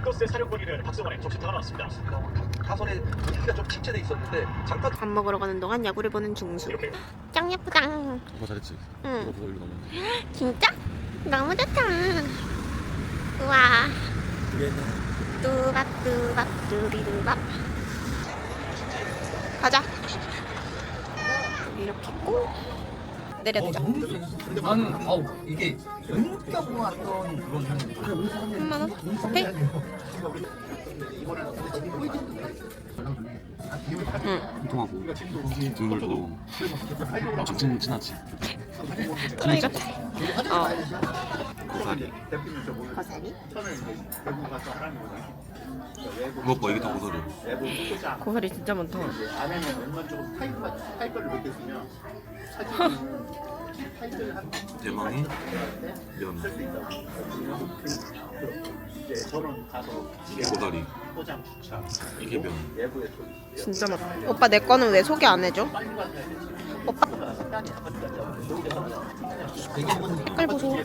릴코스의 사령관이는 박성환의 적시타가 나왔습니다. 타선에 분위기가 좀 침체돼 있었는데 잠깐 밥 먹으러 가는 동안 야구를 보는 중수. 짱 예쁘다. 오빠 잘했지? 응. 일로 진짜? 너무 좋다. 우와. 뚜밥 뚜밥 뚜비두밥. 가자. 이렇게 꼭 내려두자. 나는 아우 이게 연기가 모았던 그런 현상. 3만 원? 오케이. 응. 통통하고 둥글고 엄청 친하지 진짜? 어. 고사리 거사리? 무엇보다 뭐, 이게 고사리 고사리 진짜 많다. 안에는 웬만 조금 타이트를 못 했으면 대망의 면 포장 주차 이게 면 진짜 많다. 오빠 내 거는 왜 소개 안 해줘? 오빠. 색깔 보소.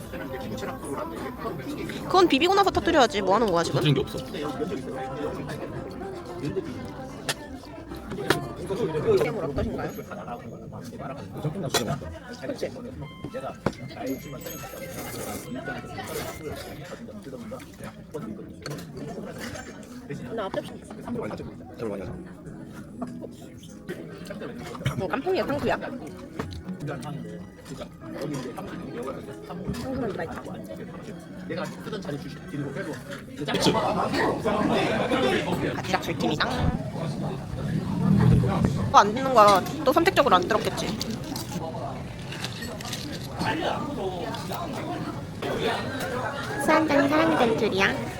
그건 비비고 나서 터뜨려야지. 뭐 하는 거야 지금? 터지는 게 없어 잘 많이 하자 뭐 깜풍이야 탕수야? 탕수는 누가 있다 내가 자리 주시 뒤로 빼고? 바지락 술팀이당 오빠 안 듣는 거야 또 선택적으로 안 들었겠지. 수한장이 사랑이 된 줄이야